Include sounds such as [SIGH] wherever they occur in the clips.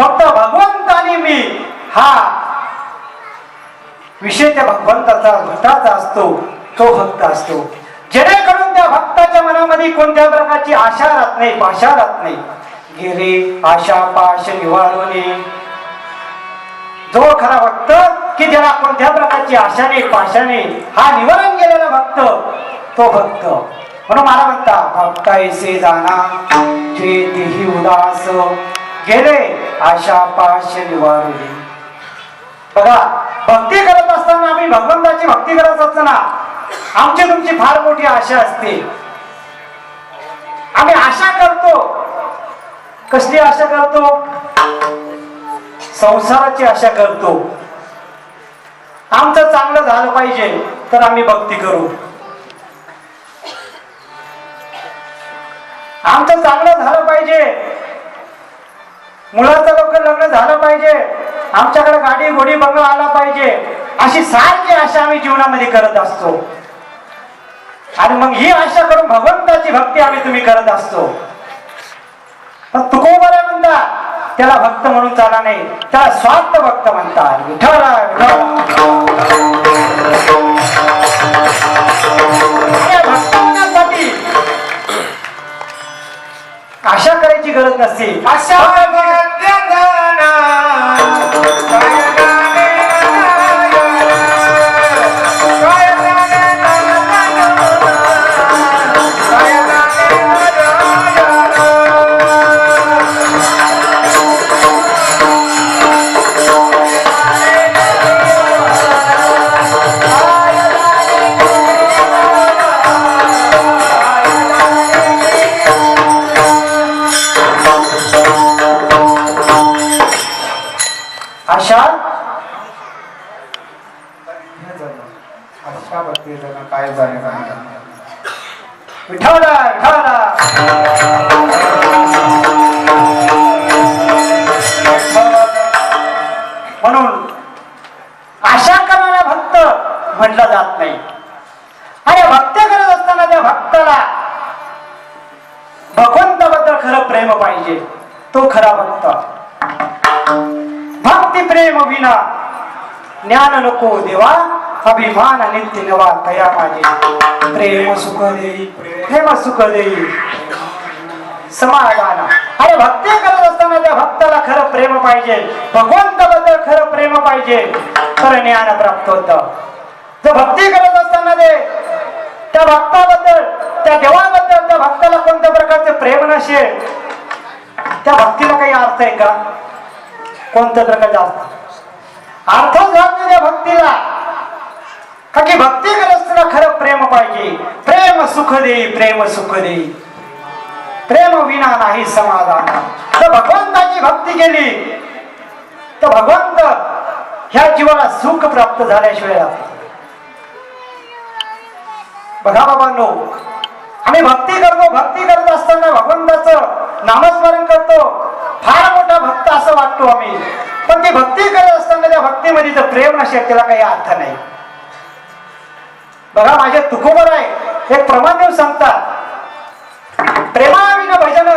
फक्त भगवंत आणि मी हा विषय त्या भगवंताचा भक्ताचा असतो तो भक्त असतो. जेणेकरून त्या भक्ताच्या मनामध्ये कोणत्या प्रकारची आशा राहत नाही पाशा राहत नाही. गेले आशा पाश निवारवणे जो खरा भक्त की ज्याला कोणत्या प्रकारची आशाने पाशाने हा निवारण गेलेला भक्त तो भक्त. म्हणून मला म्हणता भक्ता ऐसे जाना जे उदास. गेले आशा पाश निवारली बघा भक्ती करत असताना आम्ही भगवंताची भक्ती करत असताना आमची तुमची फार मोठी आशा असते. आम्ही आशा करतो. कसली आशा करतो? संसाराची आशा करतो. आमचं चांगलं झालं पाहिजे तर आम्ही भक्ती करू. आमचं चांगलं झालं पाहिजे मुलाचं लवकर लग्न झालं पाहिजे. आमच्याकडे गाडी घोडी बंगला आला पाहिजे. अशी सारखी आशा आम्ही जीवनामध्ये करत असतो. आणि मग ही आशा करून भगवंताची भक्ती आम्ही तुम्ही करत असतो. पण तुकोबरा म्हणता. त्याला भक्त म्हणून चाला नाही. त्याला स्वार्थ भक्त म्हणतात विठ्ठला आशा करायची गरज नसते. अशा अशा भक्ती जण काय जाणे विठ्ठला म्हणून ज्ञान नको देवा अभिमान नित्य नवा तया माझे प्रेम सुख देई प्रेम सुख देई समाधान। अरे भक्ती करत असताना त्या भक्ताला खरं प्रेम पाहिजे. भगवंताबद्दल खरं प्रेम पाहिजे. तर ज्ञान प्राप्त होत. जर भक्ती करत असताना ते त्या भक्ताबद्दल त्या देवाबद्दल त्या भक्ताला कोणत्या प्रकारचे प्रेम नसेल त्या भक्तीला काही अर्थ आहे का? कोणत्या प्रकारचा अर्थ? अर्थ झालेल्या भक्तीला. का की भक्ती करत खरं प्रेम पाहिजे. प्रेम सुख देई प्रेम सुख देई प्रेम विना नाही समाधान. तर भगवंताची भक्ती केली. तर भगवंत ह्या जीवाला सुख प्राप्त झाल्याशिवाय बघा बाबा बघा बाबांनो आम्ही भक्ती करतो भक्ती करत असताना भगवंताचं नामस्मरण करतो. फार मोठा भक्त असं वाटतो आम्ही पण ती भक्ती करत असताना त्या जर प्रेम नसेल त्याला काही अर्थ नाही. बघा माझ्या तुकोबर आहे एक प्रमाणदेव सांगतात. प्रेमाविन भजन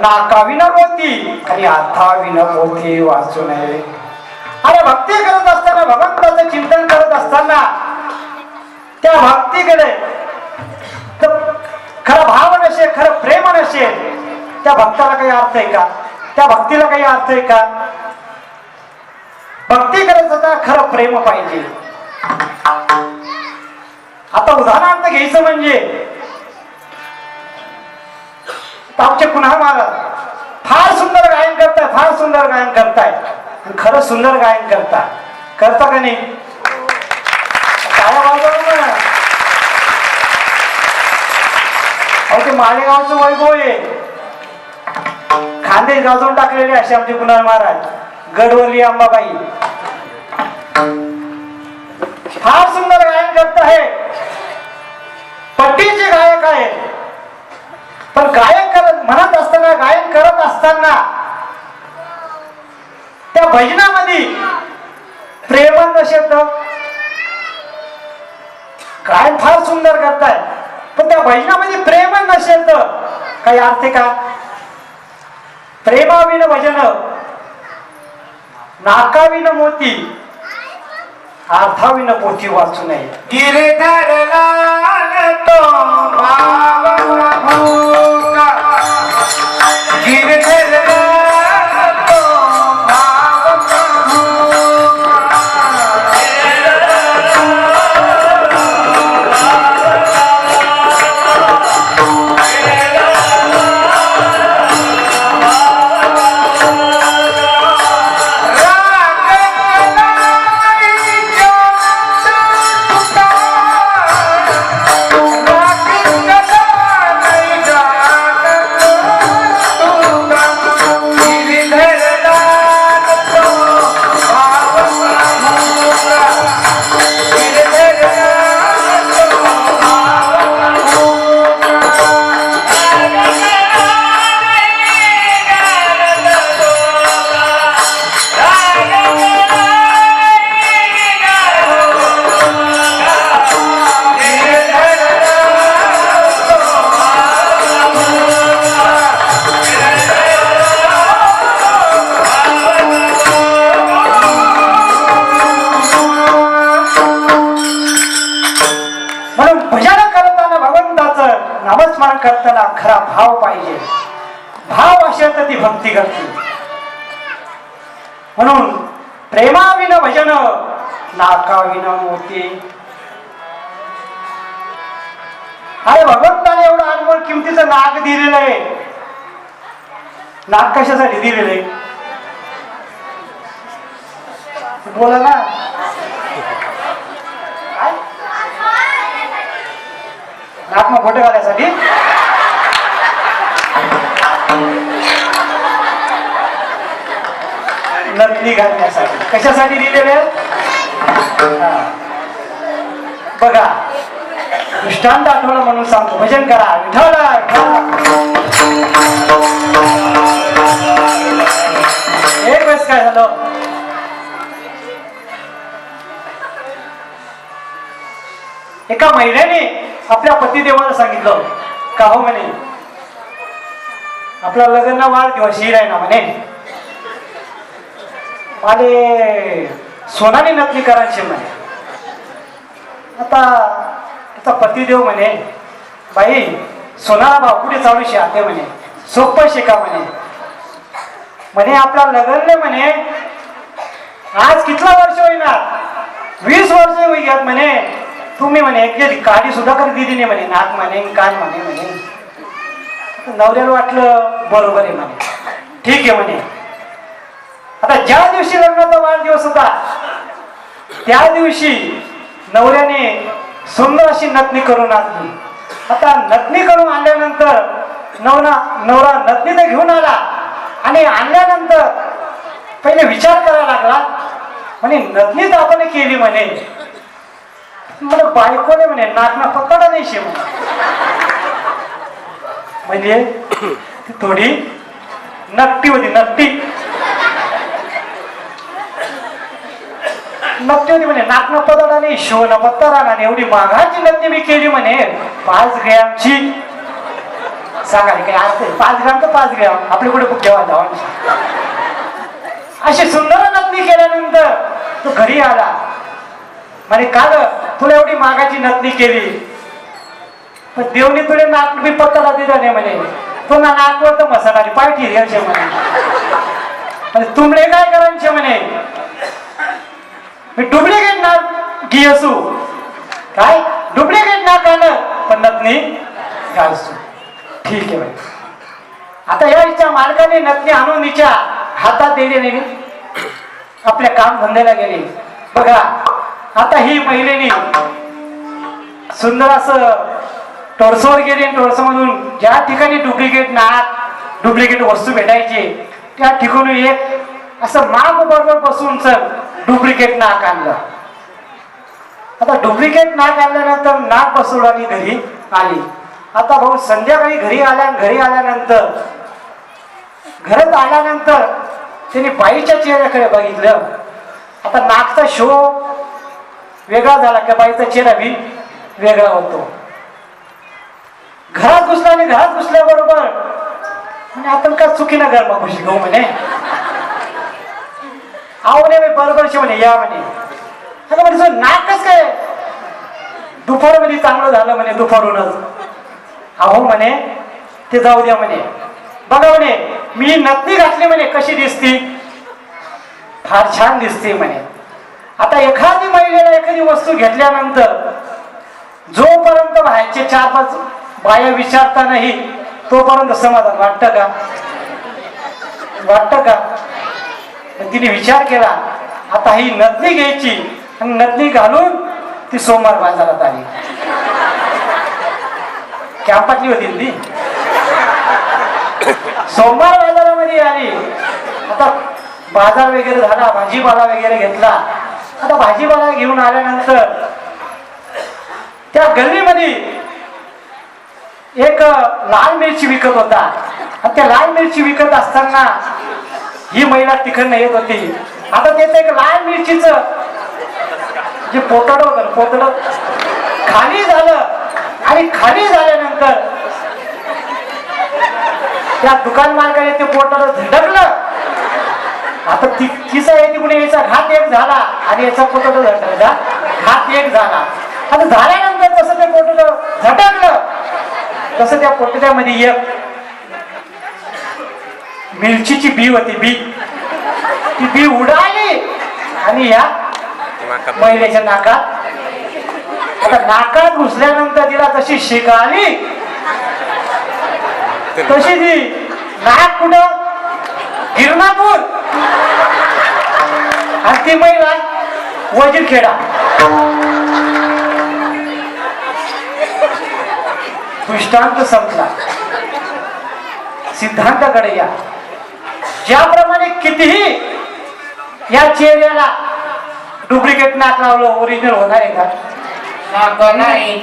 नाकाविन पोती आणि अर्थाविन पोथी वाचू नये. अरे भक्ती करत असताना भगवंताचं चिंतन करत असताना त्या भक्तीकडे खरं भाव नसेल खरं प्रेम नसेल त्या भक्ताला काही अर्थ आहे का? त्या भक्तीला काही अर्थ आहे का? भक्ती करायचं असताना खरं प्रेम पाहिजे. आता उदाहरणार्थ घ्यायचं म्हणजे आमचे पुन्हा महाराज फार सुंदर गायन करताय फार सुंदर गायन करताय. आणि खरं सुंदर गायन करता. करता का नाही? ते मालेगावचं वैभव आहे. खांदे गाजवून टाकलेले असे आमचे पुन्हा महाराज. गडवली अंबाबाई. फार सुंदर गायन करत आहे. पट्टीचे गायक आहे पण गायन करत म्हणत असताना गायन करत असताना त्या भजनामध्ये प्रेम नसेल तर गायन फार सुंदर करताय. पण त्या भजनामध्ये प्रेम नसेल तर काही अर्थ आहे का? प्रेमाविन भजन नाकाविन मोती. अर्थाविन पोथी वाचू नये. गिरधर लाल तो बाबा भाव पाहिजे. भाव असेल तर ती भक्ती करते. म्हणून प्रेमाविन भजन नाकाविन मोती. अरे भगवंताने एवढं अनमोल किमतीचं नाक दिलेलं आहे. नाक कशासाठी दिलेलं आहे? बोला ना. काय? नाक मग खोटं घालायसाठी? नकली घालण्यासाठी. कशासाठी लिहिलेले बघा दृष्टांत आठवलं म्हणून सांगतो. भजन करा विठ्ठल एक वेळेस काय झालं? एका महिलेने आपल्या पतिदेवाला सांगितलं. का हो म्हणे? आपला लग्न वाढदिवस येईल आहे ना म्हणे? माले सोनाने नकली करायची म्हणे. आता आता पतिदेव म्हणे बाई सोनाला भाव कुठे चालू शिकते म्हणे? सोपं शिका म्हणे? म्हणे आपला लग्न म्हणे आज कितला वर्ष होईना वीस वर्ष होईयात म्हणे. तुम्ही म्हणे एक काडी सुद्धा कधी दिली नाही म्हणे. नाक म्हणे कान म्हणे म्हणे. नवऱ्याला वाटलं बरोबर आहे म्हणे. ठीक आहे म्हणे. आता ज्या दिवशी लग्नाचा वाढदिवस होता त्या दिवशी नवऱ्याने सुंदर अशी नथनी करून आणली. आता नथनी करून आणल्यानंतर नवरा नवरा नथनी तर घेऊन आला आणि आणल्यानंतर पहिले विचार करायला लागला. म्हणे नथनी तर आपण केली म्हणे. मला बायकोने म्हणे नाकना पकडा नाही शिव. म्हणजे थोडी नकटी होती नकटी नकटी म्हणे नाकना पदाडा नाही शिवना पत्ता नाही एवढी माघाची नकटी मी केली म्हणे. पाच ग्रॅमची. सांगा काय अर्थ पाच ग्रॅम तर पाच ग्रॅम. आपले कुठे बुक घ्यावा जावा अशी सुंदर नकली केल्यानंतर तो घरी आला. म्हणे का ग तुला एवढी मागाची नथनी केली. पण देवनी तुला नाक मी पत्ताला दिला नाही म्हणे. पुन्हा नाकवर तर मसाला पाठी द्यायचे म्हणे. म्हणजे तुमले काय करायचे म्हणे? मी डुप्लिकेट नाक घे असू? काय? डुप्लिकेट नाव काढलं पण नथनी घालसू. ठीक आहे बाई. आता या इच्छा मालकाने नथनी आणून हिच्या हातात दिली नाही. आपल्या काम धंद्याला गेले. बघा आता ही महिलेने सुंदर असं टोळसोवर गेली टोळसमधून ज्या ठिकाणी डुप्लिकेट नाक डुप्लिकेट वस्तू भेटायची त्या ठिकाणी एक असं माग बरोबर बसून सर डुप्लिकेट नाक आणलं. आता डुप्लिकेट नाक आणल्यानंतर नाक बसवलं आणि घरी आली. आता भाऊ संध्याकाळी घरी आल्या घरी आल्यानंतर घरात आल्यानंतर त्यांनी बाईच्या चेहऱ्याकडे बघितलं. आता नाकचा शो वेगळा झाला की? बाईचा चेहरा बी वेगळा होतो. घरात घुसला आणि घरात घुसल्याबरोबर आणि आपण का चुकीनं गरमा घुशी घेऊ म्हणे? अहो म्हणे मी बरोबरशी म्हणे या म्हणे. अगं म्हणे सर नाकच काय? दुपार म्हणे चांगलं झालं म्हणे दुपारूनच. अहो म्हणे ते जाऊ द्या म्हणे. बघा म्हणे मी नथनी घातली म्हणे कशी दिसती? फार छान दिसते म्हणे. आता एखादी महिलेला एखादी वस्तू घेतल्यानंतर जोपर्यंत बाहेरचे चार पाच बाया विचारता नाही तोपर्यंत समाधान वाटतं का? वाटतं का? तिने विचार केला आता ही नथनी घ्यायची. आणि नथनी घालून ती सोमवार बाजारात आली. कॅम्पातली होती ती? सोमवार बाजारामध्ये आली. आता बाजार वगैरे झाला भाजीपाला वगैरे घेतला. आता भाजीपाला घेऊन आल्यानंतर त्या गल्लीमध्ये एक लाल मिरची विकत होता. आणि त्या लाल मिरची विकत असताना ही महिला तिकडनं येत होती. आता त्याचं एक लाल मिरचीच. जे पोतड होतं पोतड खाली झालं. आणि खाली झाल्यानंतर त्या दुकान मालकाने ते पोतड झटकलं आता ती तिचा येते कुठे याचा घात एक झाला आणि याचा पोतड झटकला घात एक झाला. आता झाल्यानंतर तसं ते पोतड झटकलं तसं त्या पोटल्यामध्ये एक मिरचीची बी होती बी. ती बी उडाली. आणि या महिलेच्या नाकात. आता नाकात घुसल्यानंतर तिला तशी शिक आली तशी ती? नाक कुठं? गिरणापूर आणि ती महिला वजीर खेडा दृष्टांत संपला. सिद्धांताकडे या. ज्याप्रमाणे कितीही या चेहऱ्याला डुप्लिकेट नाक लावलं ओरिजिनल होणार आहे का? नाक नाही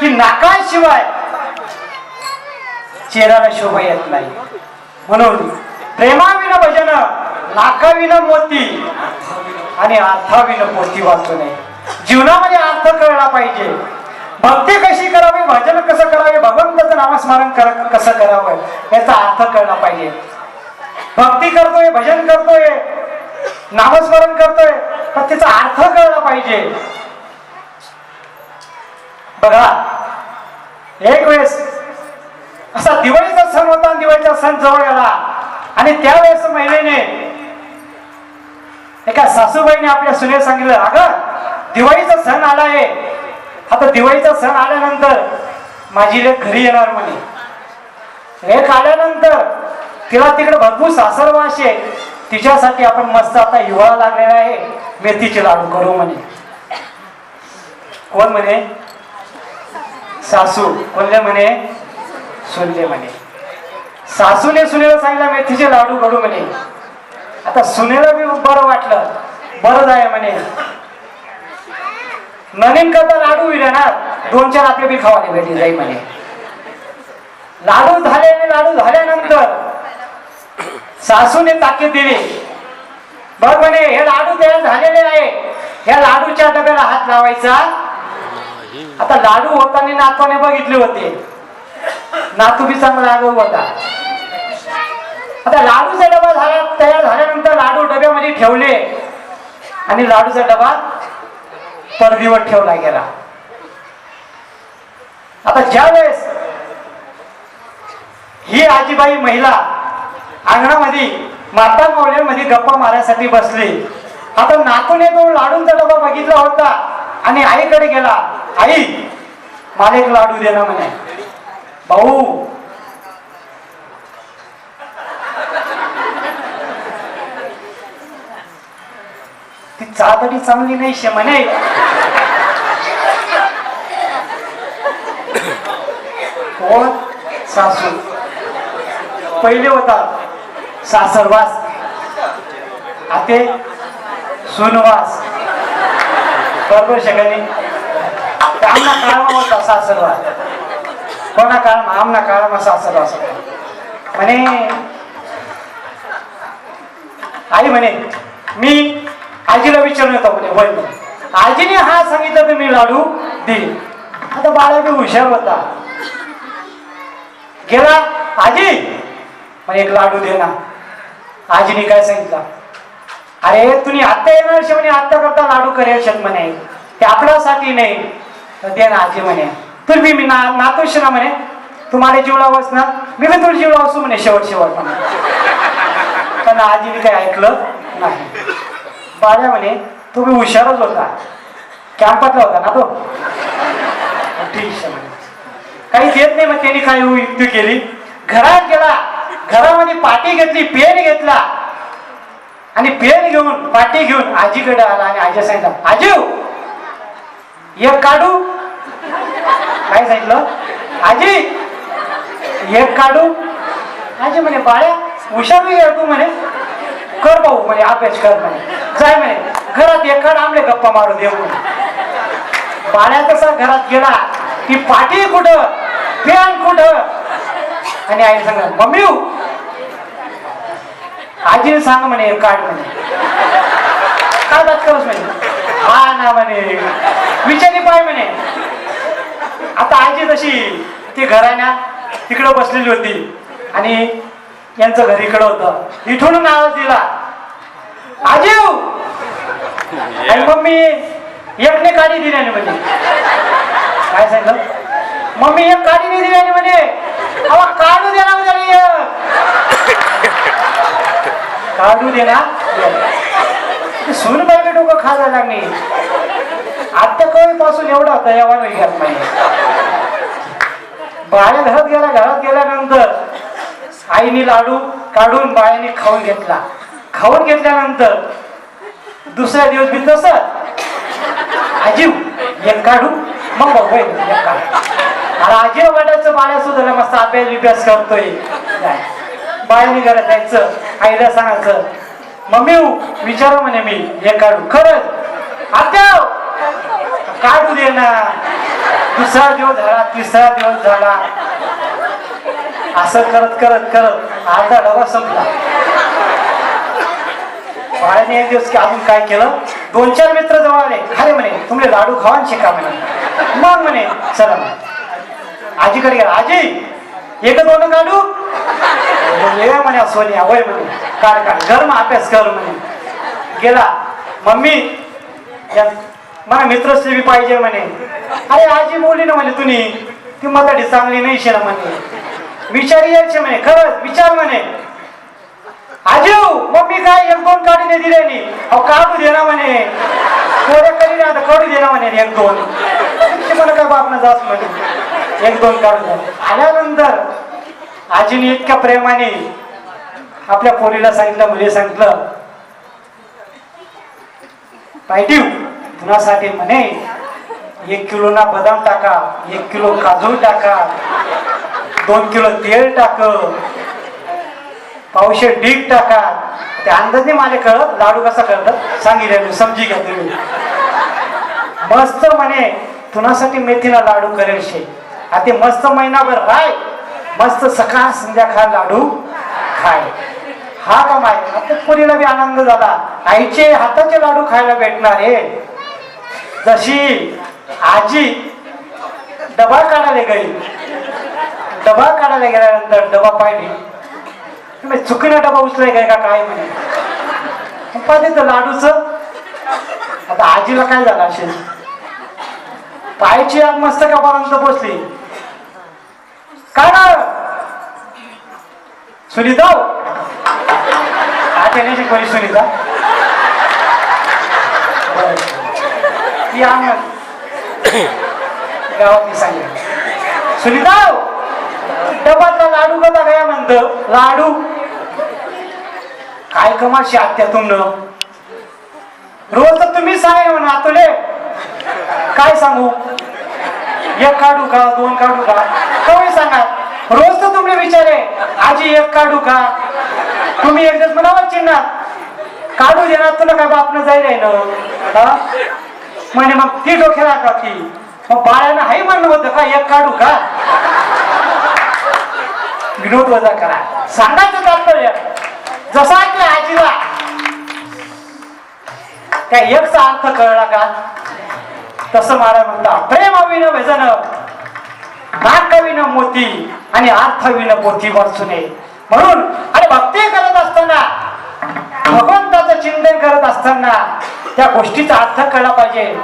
की नाकाशिवाय चेहऱ्याला शोभा येत नाही. म्हणून प्रेमाविन भजन नाकाविन मोती आणि अर्थाविन पोती वाचू नये. जीवनामध्ये अर्थ कळला पाहिजे. भक्ती कशी करावी भजन कसं करावे भगवंताचं नामस्मरण कर कसं करावं याचा अर्थ कळला पाहिजे. भक्ती करतोय भजन करतोय नामस्मरण करतोय पण त्याचा अर्थ कळला पाहिजे. बघा एक वेळेस असा दिवाळीचा सण होता आणि दिवाळीचा सण जवळ आला. आणि त्यावेळेस महिलेने एका सासूबाईने आपल्या सुने सांगितलं अगं दिवाळीचा सण आला आहे आता दिवाळीचा सण आल्यानंतर माझी लेख घरी येणार म्हणे. लेख आल्यानंतर तिला तिकडे भरपूर सासरवाशे तिच्यासाठी आपण मस्त आता हिवाळा लागलेला आहे. मेथीचे लाडू करू म्हणे. कोण म्हणे? सासू. कोणले म्हणे? सुनले म्हणे. सासूने सुनेला सांगितलं मेथीचे लाडू करू म्हणे. आता सुनेला बी बरं वाटलं. बरं जाय म्हणे. नवीन करता लाडू विरणार दोन चार आपले बी खावाने भेटली जाई म्हणे. लाडू झाले आणि लाडू झाल्यानंतर सासूने ताकीद दिली. बघ म्हणे हे लाडू तयार झालेले आहे. या लाडूच्या डब्याला हात लावायचा. आता लाडू होताना नातवाने बघितले होते. नातू बी चांगला आगाऊ होता. आता लाडूचा डबा झाला तयार झाल्यानंतर लाडू डब्यामध्ये ठेवले. आणि लाडूचा डबा परदीवर ठेवला गेला. आता ज्या वेळेस ही आजीबाई महिला अंगणामध्ये माता मावळ्यामध्ये गप्पा मारायसाठी बसली आता नातूने तो लाडूंचा डबा बघितला होता आणि आईकडे गेला आई मला एक लाडू देना म्हणे. भाऊ चादरी चांगली नाही शे म्हणे. कोण? सासू. पहिले होता सासरवास. आते सुनवास. बरोबर शकाने आमना काळमा होता सासरवास. कोणा काळमा? आमना काळमा सासरवास होता. म्हणे आई म्हणे मी आजीला विचारून येतो म्हणे वय आजीने हा सांगितलं तर मी लाडू देईन. आता बाळा बी हुशार होता. गेला आजी म्हणजे एक लाडू दे ना. आजीने काय सांगितलं? अरे तुम्ही आत्ता येणार शे म्हणे आत्ता करता लाडू करेल शेत म्हणे. ते आपल्यासाठी नाही. तर दे ना आजी म्हणे. तुम्ही मी ना नातोश ना म्हणे. तुम्हाला जीवला बस ना मी पण तुला जीवला असू म्हणे शेवट शेवट म्हणे. पण आजीने काय ऐकलं नाही. बाळ्या म्हणे तुम्ही हुशारच होता. कॅम्पातला होता ना तो? ठीक आहे म्हणे काही देत नाही मग त्यांनी काय युक्ती केली. घरात गेला. घरामध्ये पाटी घेतली पेन घेतला. आणि पेन घेऊन पाटी घेऊन आजीकडे आला आणि आजी सांगितलं आजीव एक काढू. काय सांगितलं? आजी एक काढू. आजी म्हणे बाळ्या हुशार तू म्हणे. कर भाऊ म्हणे अभ्यास कर म्हणे. जाय म्हणे घरात एक आमले गप्पा मारू देऊ बाळ्या तसा घरात गेला की पाठी कुठं पॅन कुठं? आणि आई सांगा मम्मी हो. आजीने सांग म्हणे काढ म्हणे. काय बात म्हणे? हा ना म्हणे. विचारी पाय म्हणे. आता आजी तशी ती घराण्या तिकडं बसलेली होती आणि यांचं घर इकडं होतं. इथून नाव दिला. आजीव! आणि मम्मी एकने काडी दिली आणि म्हणे. काय सांगितलं? मम्मी एक काडी नाही दिली आणि म्हणे अवा काढू दे ना म्हणे काढू दे ना. सून बाई डोकं खायला लागणे आत्ता कवी पासून एवढा दयावान घेत नाही बाळ्या घरात गेला घरात गेल्यानंतर आईने लाडू काढून बाळ्याने खाऊन घेतला. खाऊन घेतल्यानंतर दुसऱ्या दिवस मी तस आजीव एक काढू? मग बघ एक काढू. अरे आजीव वाटायचं बाळ्या सुद्धा मस्त अभ्यास विभ्यास करतोय. काय बाळ्याने घरात जायचं आईला सांगायचं मम्मी विचारा म्हणे मी एक काढू. खरंच? आत्या! काढू दे ना. दुसरा दिवस झाला तिसरा दिवस झाला. असं करत करत करत अर्धा डबा संपला. बाळाने एक दिवस की अजून काय केलं? दोन चार मित्र जवळ आले. खाले म्हणे तुम्ही लाडू खावा शिका म्हणे. मग म्हणे चला आजीकडे गेला. आजी एक दोन काढू म्हणे सोनिया वय म्हणे. काढ काढ. घर मग अभ्यास कर म्हणे. गेला. मम्मी या- मला मित्रसेवी पाहिजे म्हणे. अरे आजी बोलली ना म्हणे तुम्ही. ती मताडी चांगली नाही शे ना म्हणे. विचार यायचे म्हणे खरंच विचार म्हणे. आजीव मम्मी काय एक दोन काढून दिले नी अहो काढू दे ना म्हणे. कोड्या करी ना आता काढू दे ना म्हणे एक दोन. मला काय बाप ना जास म्हणे. एक दोन काढून द्या. आल्यानंतर आजीने इतक्या प्रेमाने आपल्या पोरीला सांगितलं मुली सांगितलं पायटीव तुनासाठी म्हणे एक किलो ना बदाम टाका एक किलो काजू टाका दोन किलो तेल टाक पावशे ढीक टाका. ते अंदाज नाही मला कळत लाडू कसा करतात? सांगितलं समजी घ्या तुम्ही. मस्त म्हणे तुनासाठी मेथीला लाडू करेल शे. आता मस्त महिनाभर राय. मस्त सकाळ संध्याकाळ लाडू खाय. हा का माय? आता पुरीला बी आनंद झाला. आईचे हाताचे लाडू खायला भेटणार आहे जशी आजी डबा काढायला गेली. डबा काढायला गेल्यानंतर डबा पाहिली तुम्ही डबा उचलाय काय का काय म्हणे पाहिजे तर लाडूच. आता आजीला काय झालं असेल? पायची आग मस्तकापर्यंत पोचली काय ना सुनीता आता नाही शिकवली सुनीता? ती अंगण [COUGHS] गावात मी सांगितलं सुनीता हो. डबातला लाडू कसा काय म्हणत? लाडू? काय कमाशी आत्या तुमनं? रोज तर तुम्ही सांगा हो म्हणा तुले काय सांगू? एक काढू का दोन काढू का? कमी सांगा. रोज तर तुम्ही विचारे आजी एक काढू का? तुम्ही एक दिवस म्हणावा चिन्हात. काढू देणार तुला काय बापनं जाईल म्हणे मग ती डोक्याला का की मग बाळानं हाय म्हणणं होतं का एक काढू का? विनोद वजा करा. सांगायचं तात्पर्य जसा की आजीला. त्या एकचा अर्थ कळला का? तसं मला म्हणता प्रेमाविन भजन नाकविन मोती आणि अर्थविन पोथी वाचुने म्हणून आणि भक्ती करत असताना भगवंताचं चिंतन करत असताना त्या गोष्टीचा अर्थ कळला पाहिजे.